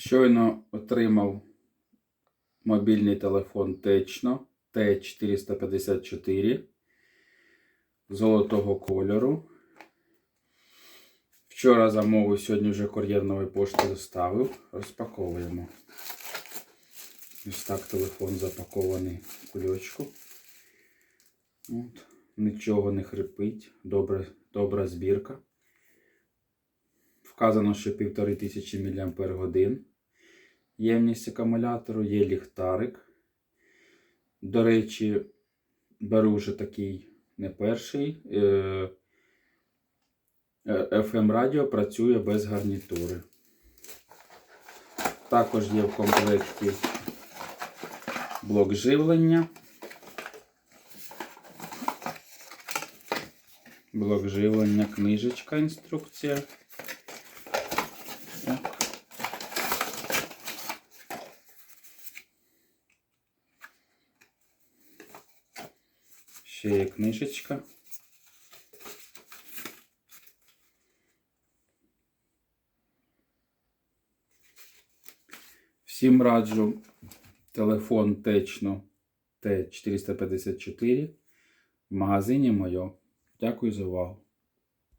Щойно отримав мобільний телефон Течно Т454 золотого кольору. Вчора замовив, сьогодні вже кур'єр нової пошти доставив. Розпаковуємо. Ось так телефон запакований в кульочку. От. Нічого не хрипить. Добре, добра збірка. Вказано, що 1500 мАч ємність акумулятору, є ліхтарик. До речі, беру вже такий не перший. Е, FM радіо працює без гарнітури. Також є в комплекті блок живлення. Блок живлення, книжечка, інструкція. Ще є книжечка. Всім раджу телефон Течно Т454 в магазині Мойо. Дякую за увагу.